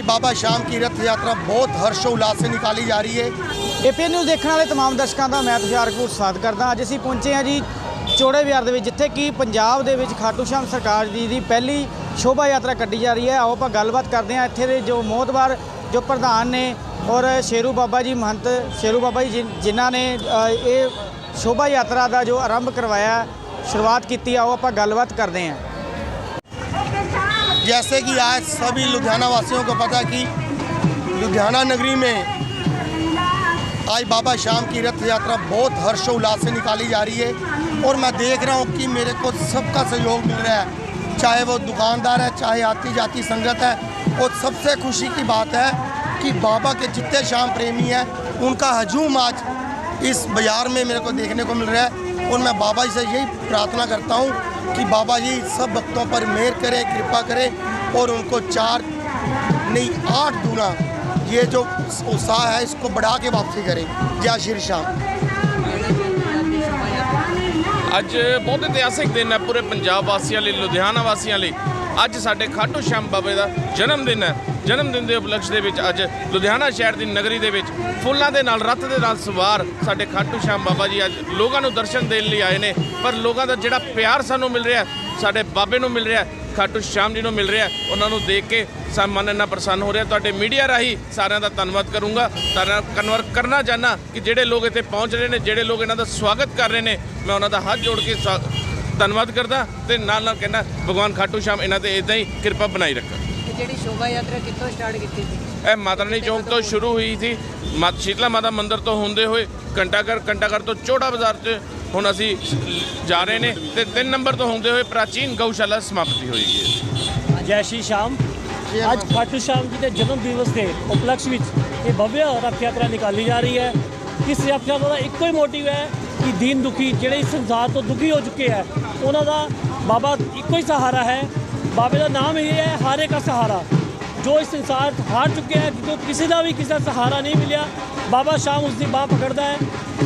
आज बाबा शाम की रथ यात्रा बहुत हर्षोल्लास से निकाली जा रही है ਏਪੀ ਨਿਊਜ਼ ਦੇਖਣ ਵਾਲੇ तमाम ਦਰਸ਼ਕਾਂ ਦਾ ਮੈਂ ਤੁਸ਼ਾਰਪੁਰ ਸਵਾਗਤ ਕਰਦਾ ਅੱਜ ਅਸੀਂ ਪਹੁੰਚੇ ਹਾਂ ਜੀ ਚੋੜੇ ਵਿਹਾਰ ਦੇ ਵਿੱਚ ਜਿੱਥੇ ਕਿ ਪੰਜਾਬ ਦੇ ਵਿੱਚ ਖਾਟੂ ਸ਼ਾਮ ਸਰਕਾਰ ਜੀ ਦੀ ਪਹਿਲੀ ਸ਼ੋਭਾ ਯਾਤਰਾ ਕੱਢੀ ਜਾ ਰਹੀ ਹੈ ਆਓ ਆਪਾਂ ਗੱਲਬਾਤ ਕਰਦੇ ਹਾਂ ਇੱਥੇ ਦੇ ਜੋ ਮੋਹਤਬਾਰ ਜੋ ਪ੍ਰਧਾਨ ਨੇ ਔਰ ਸ਼ੇਰੂ ਬਾਬਾ ਜੀ ਮਹੰਤ ਸ਼ੇਰੂ ਬਾਬਾ ਜੀ ਜਿਨ- ਜਿਨ੍ਹਾਂ ਨੇ ਅ, ਇਹ ਸ਼ੋਭਾ ਯਾਤਰਾ ਦਾ ਜੋ ਆਰੰਭ ਕਰਵਾਇਆ ਸ਼ੁਰੂਆਤ ਕੀਤੀ ਆਓ ਆਪਾਂ ਗੱਲਬਾਤ ਕਰਦੇ ਹਾਂ जैसे कि आज सभी लुधियाना वासियों को पता कि लुधियाना नगरी में आज बाबा श्याम की रथ यात्रा बहुत हर्षोल्लास से निकाली जा रही है और मैं देख रहा हूँ कि मेरे को सबका सहयोग मिल रहा है। चाहे वो दुकानदार है, चाहे आती जाती संगत है, और सबसे खुशी की बात है कि बाबा के जितने श्याम प्रेमी हैं, उनका हजूम आज इस बाज़ार में मेरे को देखने को मिल रहा है और मैं बाबा जी से यही प्रार्थना करता हूँ कि बाबा जी सब भक्तों पर मेहर करें कृपा करें और उनको चार नहीं आठ गुना ये जो उत्साह है इसको बढ़ा के वापसी करें जय श्री श्याम ਅੱਜ ਬਹੁਤ ਇਤਿਹਾਸਿਕ ਦਿਨ ਹੈ ਪੂਰੇ ਪੰਜਾਬ ਵਾਸੀਆਂ ਲਈ ਲੁਧਿਆਣਾ ਵਾਸੀਆਂ ਲਈ ਅੱਜ ਸਾਡੇ ਖਾਟੂ ਸ਼ਾਮ ਬਾਬੇ ਦਾ ਜਨਮ ਦਿਨ ਹੈ। ਜਨਮ ਦਿਨ ਦੇ ਉਪਲਕਸ਼ ਦੇ ਵਿੱਚ ਅੱਜ ਲੁਧਿਆਣਾ ਸ਼ਹਿਰ ਦੀ ਨਗਰੀ ਦੇ ਵਿੱਚ ਫੁੱਲਾਂ ਦੇ ਨਾਲ ਰੱਥ ਦੇ ਨਾਲ ਸਵਾਰ ਸਾਡੇ ਖਾਟੂ ਸ਼ਾਮ ਬਾਬਾ ਜੀ ਅੱਜ ਲੋਕਾਂ ਨੂੰ ਦਰਸ਼ਨ ਦੇਣ ਲਈ ਆਏ ਨੇ। ਪਰ ਲੋਕਾਂ ਦਾ ਜਿਹੜਾ ਪਿਆਰ ਸਾਨੂੰ ਮਿਲ ਰਿਹਾ ਸਾਡੇ ਬਾਬੇ ਨੂੰ ਮਿਲ ਰਿਹਾ ਖਾਟੂ ਸ਼ਾਮ ਜੀ ਨੂੰ ਮਿਲ ਰਿਹਾ ਉਹਨਾਂ ਨੂੰ ਦੇਖ ਕੇ ਸਾ ਮਨ ਇੰਨਾ ਪ੍ਰਸੰਨ ਹੋ ਰਿਹਾ। ਤੁਹਾਡੇ ਮੀਡੀਆ ਰਾਹੀਂ ਸਾਰਿਆਂ ਦਾ ਧੰਨਵਾਦ ਕਰੂੰਗਾ। ਸਾਰਿਆਂ ਕਨਵਰ ਕਰਨਾ ਚਾਹਨਾ ਕਿ ਜਿਹੜੇ ਲੋਕ ਇੱਥੇ ਪਹੁੰਚ ਰਹੇ ਨੇ, ਜਿਹੜੇ ਲੋਕ ਇਹਨਾਂ ਦਾ ਸਵਾਗਤ ਕਰ ਰਹੇ ਨੇ, ਮੈਂ ਉਹਨਾਂ ਦਾ ਹੱਥ ਜੋੜ ਕੇ ਸਵਾ- ਧੰਨਵਾਦ ਕਰਦਾ ਤੇ ਨਾਲ ਨਾਲ ਕਹਿੰਦਾ ਭਗਵਾਨ ਖਾਟੂ ਸ਼ਾਮ ਇਹਨਾਂ ਤੇ ਇਦਾਂ ਹੀ ਕਿਰਪਾ ਬਣਾਈ ਰੱਖਣ ਜਿਹੜੀ ਸ਼ੋਭਾ ਯਾਤਰਾ ਕਿੱਥੋਂ ਸਟਾਰਟ ਕੀਤੀ ਸੀ? ਇਹ ਮਾਤਾ ਰਾਣੀ ਚੌਂਕ ਤੋਂ ਸ਼ੁਰੂ ਹੋਈ ਸੀ। ਮਾਤ ਸ਼ੀਤਲਾ ਮਾਤਾ ਮੰਦਿਰ ਤੋਂ ਹੁੰਦੇ ਹੋਏ ਘੰਟਾਘਰ ਘੰਟਾਘਰ ਤੋਂ ਚੋੜਾ ਬਾਜ਼ਾਰ 'ਚ ਹੁਣ ਅਸੀਂ ਜਾ ਰਹੇ ਨੇ ਤੇ 3 ਨੰਬਰ ਤੋਂ ਹੁੰਦੇ ਹੋਏ ਪ੍ਰਾਚੀਨ ਗਊਸ਼ਾਲਾ ਸਮਾਪਤੀ ਹੋਏਗੀ ਜੈ ਸ਼੍ਰੀ ਸ਼ਾਮ। ਅੱਜ ਖਾਟੂ ਸ਼ਾਮ ਜੀ ਦੇ ਜਨਮ ਦਿਵਸ ਦੇ ਉਪਲਕਸ਼ ਵਿੱਚ ਇਹ ਭਵਯ ਰਥ ਯਾਤਰਾ ਨਿਕਾਲੀ ਜਾ ਰਹੀ ਹੈ। ਇਸ ਯਾਤਰਾ ਦਾ ਇੱਕੋ ਹੀ ਮੋਟਿਵ ਹੈ ਕਿ ਦੀਨ ਦੁਖੀ ਜਿਹੜੇ ਇਸ ਸੰਸਾਰ ਤੋਂ ਦੁਖੀ ਹੋ ਚੁੱਕੇ ਹੈ ਉਹਨਾਂ ਦਾ ਬਾਬਾ ਇੱਕੋ ਹੀ ਸਹਾਰਾ ਹੈ। ਬਾਬੇ ਦਾ ਨਾਮ ਹੀ ਹੈ ਹਾਰੇ ਕਾ ਸਹਾਰਾ। ਜੋ ਇਸ ਸੰਸਾਰ ਹਾਰ ਚੁੱਕੇ ਹੈ ਜੋ ਕਿਸੇ ਦਾ ਵੀ ਕਿਸੇ ਦਾ ਸਹਾਰਾ ਨਹੀਂ ਮਿਲਿਆ, ਬਾਬਾ ਸ਼ਾਮ ਉਸ ਦੀ ਬਾਹ ਪਕੜਦਾ ਹੈ।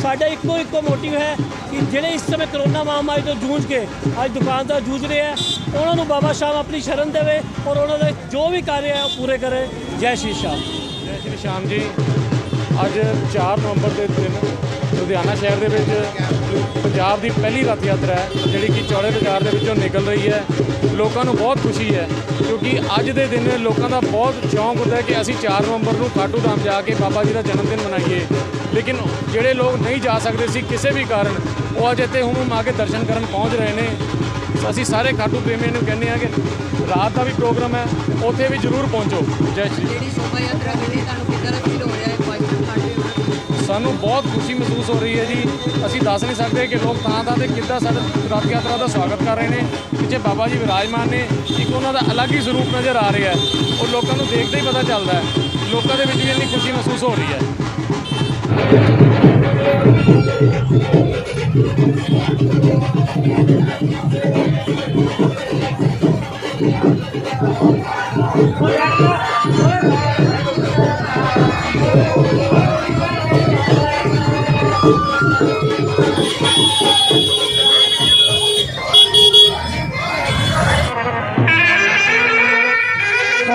ਸਾਡਾ ਇੱਕੋ ਇੱਕੋ ਮੋਟਿਵ ਹੈ ਕਿ ਜਿਹੜੇ ਇਸ ਸਮੇਂ ਕਰੋਨਾ ਮਹਾਮਾਰੀ ਤੋਂ ਜੂਝ ਕੇ ਅੱਜ ਦੁਕਾਨਦਾਰ ਜੂਝ ਰਹੇ ਹੈ, ਉਹਨਾਂ ਨੂੰ ਬਾਬਾ ਸ਼ਾਮ ਆਪਣੀ ਸ਼ਰਨ ਦੇਵੇ ਔਰ ਉਹਨਾਂ ਦੇ ਜੋ ਵੀ ਕਾਰਜ ਹੈ ਉਹ ਪੂਰੇ ਕਰੇ। ਜੈ ਸ਼੍ਰੀ ਸ਼ਾਮ। ਜੈ ਸ਼੍ਰੀ ਸ਼ਾਮ ਜੀ। ਅੱਜ 4 ਨਵੰਬਰ ਦੇ ਦਿਨ ਲੁਧਿਆਣਾ ਸ਼ਹਿਰ ਦੇ ਵਿੱਚ ਪੰਜਾਬ ਦੀ ਪਹਿਲੀ ਰਥ ਯਾਤਰਾ ਹੈ, ਜਿਹੜੀ ਕਿ ਚੌੜੇ ਬਾਜ਼ਾਰ ਦੇ ਵਿੱਚੋਂ ਨਿਕਲ ਰਹੀ ਹੈ, ਲੋਕਾਂ ਨੂੰ ਬਹੁਤ ਖੁਸ਼ੀ ਹੈ, ਕਿਉਂਕਿ ਅੱਜ ਦੇ ਦਿਨ ਲੋਕਾਂ ਦਾ ਬਹੁਤ ਸ਼ੌਂਕ ਹੁੰਦਾ ਹੈ ਕਿ ਅਸੀਂ 4 ਨਵੰਬਰ ਨੂੰ ਖਾਟੂ ਧਾਮ ਜਾ ਕੇ ਬਾਬਾ ਜੀ ਦਾ ਜਨਮ ਦਿਨ ਮਨਾਈਏ। ਲੇਕਿਨ ਜਿਹੜੇ ਲੋਕ ਨਹੀਂ ਜਾ ਸਕਦੇ ਸੀ ਕਿਸੇ ਵੀ ਕਾਰਨ, ਉਹ ਅੱਜ ਇੱਥੇ ਹੁਣ ਆ ਕੇ ਦਰਸ਼ਨ ਕਰਨ ਪਹੁੰਚ ਰਹੇ ਨੇ। ਅਸੀਂ ਸਾਰੇ ਖਾਟੂ ਪ੍ਰੇਮੀਆਂ ਨੂੰ ਕਹਿੰਦੇ ਹਾਂ ਕਿ ਰਾਤ ਦਾ ਵੀ ਪ੍ਰੋਗਰਾਮ ਹੈ, ਉੱਥੇ ਵੀ ਜ਼ਰੂਰ ਪਹੁੰਚੋ। ਜੈ ਸ਼੍ਰੀ ਜਿਹੜੀ ਸ਼ੋਭਾ ਯਾਤਰਾ ਮਿਲੀ, ਤੁਹਾਨੂੰ ਕਿੱਦਾਂ ਫੀਲ ਹੋ ਰਿਹਾ ਹੈ? ਸਾਨੂੰ ਬਹੁਤ ਖੁਸ਼ੀ ਮਹਿਸੂਸ ਹੋ ਰਹੀ ਹੈ ਜੀ। ਅਸੀਂ ਦੱਸ ਨਹੀਂ ਸਕਦੇ ਕਿ ਲੋਕ ਤਾਂ ਤਾਂ ਤੇ ਕਿੱਦਾਂ ਸਾਡੇ ਰਥ ਯਾਤਰਾ ਦਾ ਸਵਾਗਤ ਕਰ ਰਹੇ ਨੇ। ਪਿੱਛੇ ਬਾਬਾ ਜੀ ਵਿਰਾਜਮਾਨ ਨੇ। ਇੱਕ ਉਹਨਾਂ ਦਾ ਅਲੱਗ ਹੀ ਸਰੂਪ ਨਜ਼ਰ ਆ ਰਿਹਾ ਹੈ। ਉਹ ਲੋਕਾਂ ਨੂੰ ਦੇਖਦੇ ਹੀ ਪਤਾ ਚੱਲਦਾ ਹੈ। ਲੋਕਾਂ ਦੇ ਵਿੱਚ ਵੀ ਇੰਨੀ ਖੁਸ਼ੀ ਮਹਿਸੂਸ ਹੋ ਰਹੀ ਹੈ।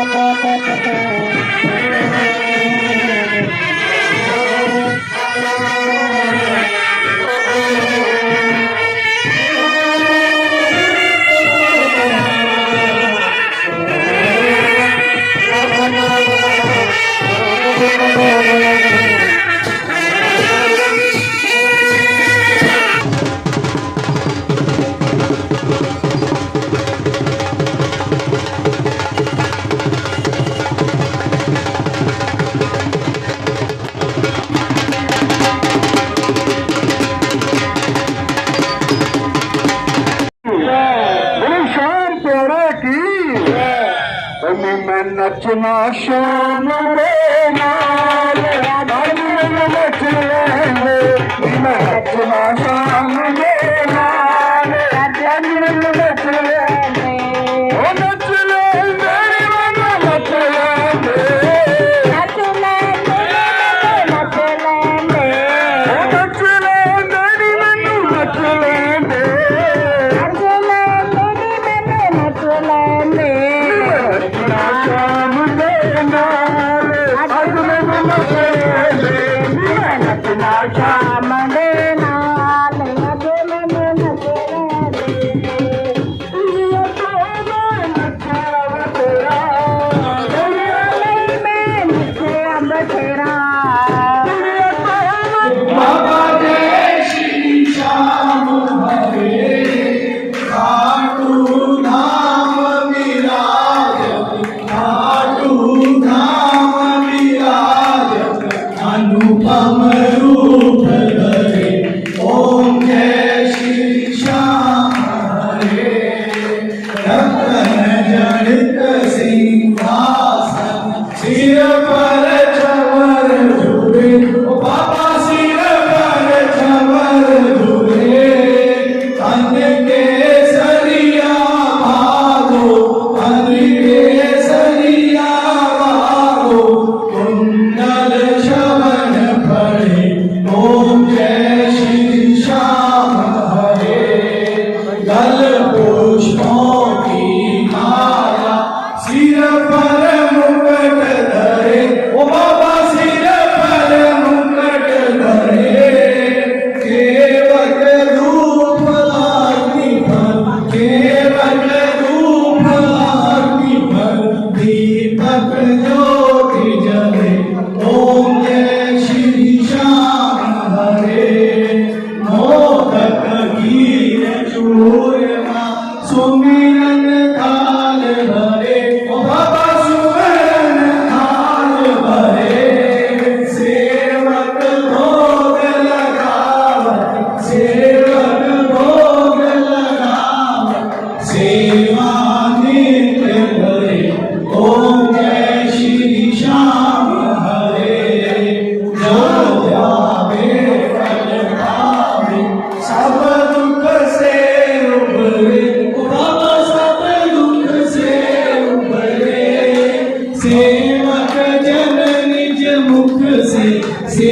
Thank you. Jamasha. ਸ਼ਾਮ aprendió முக்கு சே